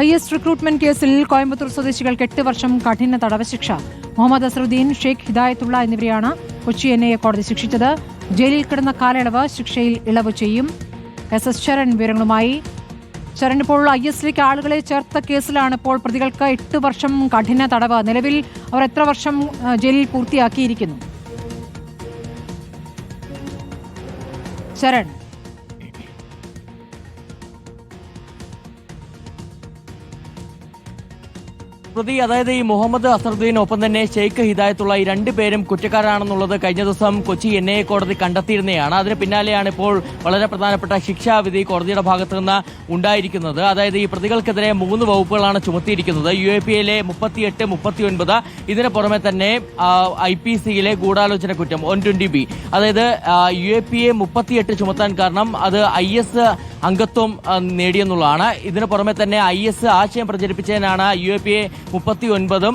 I S recruitment കേസിൽ കോയമ്പത്തൂർ സ്വദേശികൾക്ക് എട്ട് വർഷം കഠിന തടവ് ശിക്ഷ മുഹമ്മദ് അസറുദ്ദീൻ ഷെയ്ഖ് ഹിദായത്തുള്ള എന്നിവരെയാണ് കൊച്ചി എൻ കോടതി ശിക്ഷിച്ചത്. ജയിലിൽ കിടന്ന കാലയളവ് ശിക്ഷയിൽ ഇളവ് ചെയ്യും. എസ് എസ് ശരൺ വിവരങ്ങളുമായി. ശരൺ ഇപ്പോൾ ഐ എസിലേക്ക് ആളുകളെ ചേർത്ത കേസിലാണ്. ഇപ്പോൾ പ്രതികൾക്ക് എട്ട് വർഷം കഠിന തടവ്. നിലവിൽ അവർ എത്ര വർഷം ജയിലിൽ പൂർത്തിയാക്കിയിരിക്കുന്നു? ശരൺ. പ്രതി അതായത് ഈ മുഹമ്മദ് അസറുദ്ദീൻ ഒപ്പം തന്നെ ഷെയ്ഖ് ഹിദായത്തുള്ള ഈ രണ്ട് പേരും കുറ്റക്കാരാണെന്നുള്ളത് കഴിഞ്ഞ ദിവസം കൊച്ചി എൻ ഐ കോടതി കണ്ടെത്തിയിരുന്നതാണ് അതിന് പിന്നാലെയാണ് ഇപ്പോൾ വളരെ പ്രധാനപ്പെട്ട ശിക്ഷാവിധി കോടതിയുടെ ഭാഗത്തു നിന്ന് ഉണ്ടായിരിക്കുന്നത്. അതായത് ഈ പ്രതികൾക്കെതിരെ മൂന്ന് വകുപ്പുകളാണ് ചുമത്തിയിരിക്കുന്നത്. യു എ പി എയിലെ മുപ്പത്തിയെട്ട് മുപ്പത്തിയൊൻപത് ഇതിന് പുറമെ തന്നെ ഐ പി സിയിലെ ഗൂഢാലോചന കുറ്റം ഒൻ ട്വന്റി ബി. അതായത് യു എ പി എ മുപ്പത്തിയെട്ട് ചുമത്താൻ കാരണം അത് ഐ എസ് അംഗത്വം നേടിയെന്നുള്ളതാണ്. ഇതിന് പുറമെ തന്നെ ഐ എസ് ആശയം പ്രചരിപ്പിച്ചതിനാണ് യു എ പി എ മുപ്പത്തി ഒൻപതും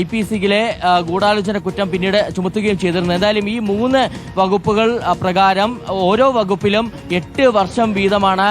ഐ പി സിയിലെ ഗൂഢാലോചന കുറ്റം പിന്നീട് ചുമത്തുകയും ചെയ്തിരുന്നു. എന്തായാലും ഈ മൂന്ന് വകുപ്പുകൾ പ്രകാരം ഓരോ വകുപ്പിലും എട്ട് വർഷം വീതമാണ്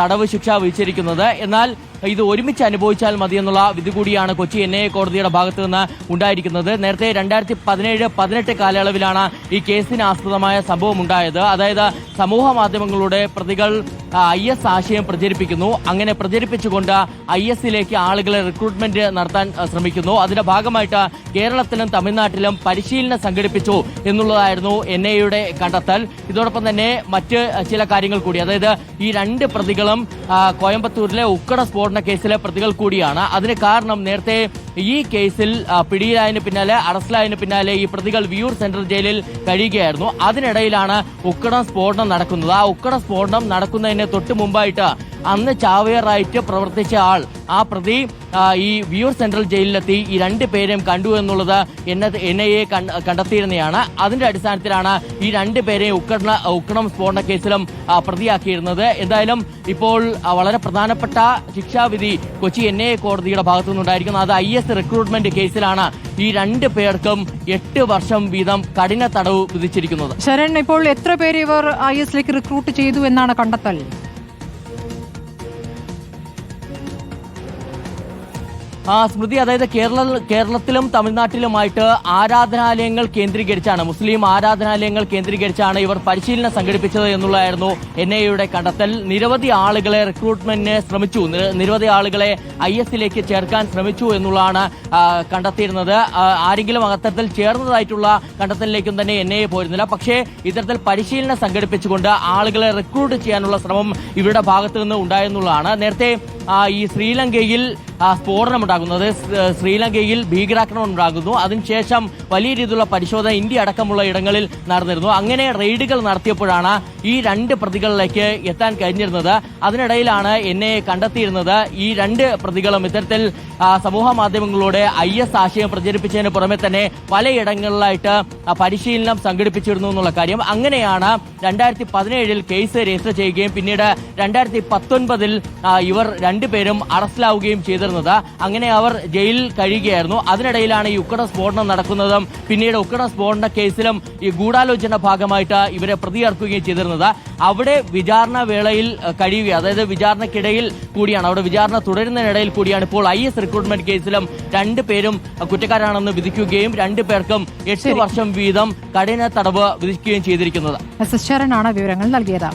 തടവ് ശിക്ഷ വിധിച്ചിരിക്കുന്നത്. എന്നാൽ ഇത് ഒരുമിച്ച് അനുഭവിച്ചാൽ മതി എന്നുള്ള വിധി കൂടിയാണ് കൊച്ചി എൻ ഐ കോടതിയുടെ ഭാഗത്ത് നിന്ന് ഉണ്ടായിരിക്കുന്നത്. നേരത്തെ രണ്ടായിരത്തി പതിനേഴ് പതിനെട്ട് കാലയളവിലാണ് ഈ കേസിന് ആസ്പദമായ സംഭവം ഉണ്ടായത് അതായത് സമൂഹ മാധ്യമങ്ങളുടെ പ്രതികൾ ഐ എസ് ആശയം പ്രചരിപ്പിക്കുന്നു. അങ്ങനെ പ്രചരിപ്പിച്ചുകൊണ്ട് ഐ എസിലേക്ക് ആളുകളെ റിക്രൂട്ട്മെന്റ് നടത്താൻ ശ്രമിക്കുന്നു. അതിന്റെ ഭാഗമായിട്ട് കേരളത്തിലും തമിഴ്നാട്ടിലും പരിശീലനം സംഘടിപ്പിച്ചു എന്നുള്ളതായിരുന്നു എൻ ഐയുടെ കണ്ടെത്തൽ. ഇതോടൊപ്പം തന്നെ മറ്റ് ചില കാര്യങ്ങൾ കൂടി. അതായത് ഈ രണ്ട് പ്രതികളും കോയമ്പത്തൂരിലെ ഉക്കട സ്ഫോടന കേസിലെ പ്രതികൾ കൂടിയാണ്. അതിന് കാരണം നേരത്തെ ഈ കേസിൽ പിടിയിലായതിനു പിന്നാലെ അറസ്റ്റിലായതിനു പിന്നാലെ ഈ പ്രതികൾ വിയൂർ സെൻട്രൽ ജയിലിൽ കഴിയുകയായിരുന്നു. അതിനിടയിലാണ് ഉക്കട സ്ഫോടനം നടക്കുന്നത്. ആ ഉക്കട സ്ഫോടനം നടക്കുന്നതിന് തൊട്ട് മുമ്പായിട്ട് അന്ന് ചാവേറായിട്ട് പ്രവർത്തിച്ച ആൾ ആ പ്രതി ഈ വിയൂർ സെൻട്രൽ ജയിലിലെത്തി ഈ രണ്ട് പേരെയും കണ്ടു എന്നുള്ളത് എൻ ഐ എ കണ്ടെത്തിയിരുന്നതാണ്. അതിന്റെ അടിസ്ഥാനത്തിലാണ് ഈ രണ്ട് പേരെയും ഉക്കട ഉക്കണം സ്ഫോടന കേസിലും പ്രതിയാക്കിയിരുന്നത്. എന്തായാലും ഇപ്പോൾ വളരെ പ്രധാനപ്പെട്ട ശിക്ഷാവിധി കൊച്ചി എൻ എ കോടതിയുടെ ഭാഗത്തു നിന്നുണ്ടായിരിക്കുന്നു അത് ഐ എസ് റിക്രൂട്ട്മെന്റ് കേസിലാണ് ഈ രണ്ട് പേർക്കും എട്ട് വർഷം വീതം കഠിന തടവ് വിധിച്ചിരിക്കുന്നത്. ശരൺ ഇപ്പോൾ എത്ര പേര് ഇവർ ഐ എസിലേക്ക് റിക്രൂട്ട് ചെയ്തു എന്നാണ് കണ്ടെത്തൽ? സ്മൃതി അതായത് കേരള കേരളത്തിലും തമിഴ്നാട്ടിലുമായിട്ട് ആരാധനാലയങ്ങൾ കേന്ദ്രീകരിച്ചാണ് മുസ്ലിം ആരാധനാലയങ്ങൾ കേന്ദ്രീകരിച്ചാണ് ഇവർ പരിശീലനം സംഘടിപ്പിച്ചത് എന്നുള്ളതായിരുന്നു എൻ ഐയുടെ കണ്ടെത്തൽ. നിരവധി ആളുകളെ റിക്രൂട്ട്മെന്റിന് ശ്രമിച്ചു. നിരവധി ആളുകളെ ഐ എസിലേക്ക് ചേർക്കാൻ ശ്രമിച്ചു എന്നുള്ളതാണ് കണ്ടെത്തിയിരുന്നത്. ആ, ആരെങ്കിലും അത്തരത്തിൽ ചേർന്നതായിട്ടുള്ള കണ്ടെത്തലിലേക്കും തന്നെ എൻ ഐ എ പോയിരുന്നില്ല. പക്ഷേ ഇത്തരത്തിൽ പരിശീലനം സംഘടിപ്പിച്ചുകൊണ്ട് ആളുകളെ റിക്രൂട്ട് ചെയ്യാനുള്ള ശ്രമം ഇവരുടെ ഭാഗത്തു നിന്ന് ഉണ്ടായെന്നുള്ളതാണ്. നേരത്തെ ഈ ശ്രീലങ്കയിൽ ആ, സ്ഫോടനമുണ്ടാകുന്നത് സ്- ശ്രീലങ്കയിൽ ഭീകരാക്രമണം ഉണ്ടാകുന്നു അതിനുശേഷം വലിയ രീതിയിലുള്ള പരിശോധന ഇന്ത്യ അടക്കമുള്ള ഇടങ്ങളിൽ നടന്നിരുന്നു. അങ്ങനെ റെയ്ഡുകൾ നടത്തിയപ്പോഴാണ് ഈ രണ്ട് പ്രതികളിലേക്ക് എത്താൻ കഴിഞ്ഞിരുന്നത്. അതിനിടയിലാണ് എന്നെ കണ്ടെത്തിയിരുന്നത്. ഈ രണ്ട് പ്രതികളും ഇത്തരത്തിൽ സമൂഹ മാധ്യമങ്ങളിലൂടെ ഐ എസ് ആശയം പ്രചരിപ്പിച്ചതിന് പുറമെ തന്നെ പലയിടങ്ങളിലായിട്ട് പരിശീലനം സംഘടിപ്പിച്ചിരുന്നു എന്നുള്ള കാര്യം. അങ്ങനെയാണ് രണ്ടായിരത്തി പതിനേഴിൽ കേസ് രജിസ്റ്റർ ചെയ്യുകയും പിന്നീട് രണ്ടായിരത്തി പത്തൊൻപതിൽ ഇവർ രണ്ടുപേരും അറസ്റ്റിലാവുകയും ചെയ്തിരുന്നത് അങ്ങനെ അവർ ജയിലിൽ കഴിയുകയായിരുന്നു. അതിനിടയിലാണ് ഈ ഉക്കട സ്ഫോടനം നടക്കുന്നതും പിന്നീട് ഉക്കട സ്ഫോടന കേസിലും ഈ ഗൂഢാലോചന ഭാഗമായിട്ട് ഇവരെ പ്രതിയേർക്കുകയും ചെയ്തിരുന്നത്. അവിടെ വിചാരണ വേളയിൽ കഴിയുക അതായത് വിചാരണക്കിടയിൽ കൂടിയാണ്. അവിടെ വിചാരണ തുടരുന്നതിനിടയിൽ കൂടിയാണ് ഇപ്പോൾ ഐ എസ് റിക്രൂട്ട്മെന്റ് കേസിലും രണ്ടു പേരും കുറ്റക്കാരാണെന്ന് വിധിക്കുകയും രണ്ടു പേർക്കും എട്ട് വർഷം വീതം കഠിന തടവ് വിധിക്കുകയും ചെയ്തിരിക്കുന്നത്. വിവരങ്ങൾ നൽകിയത്.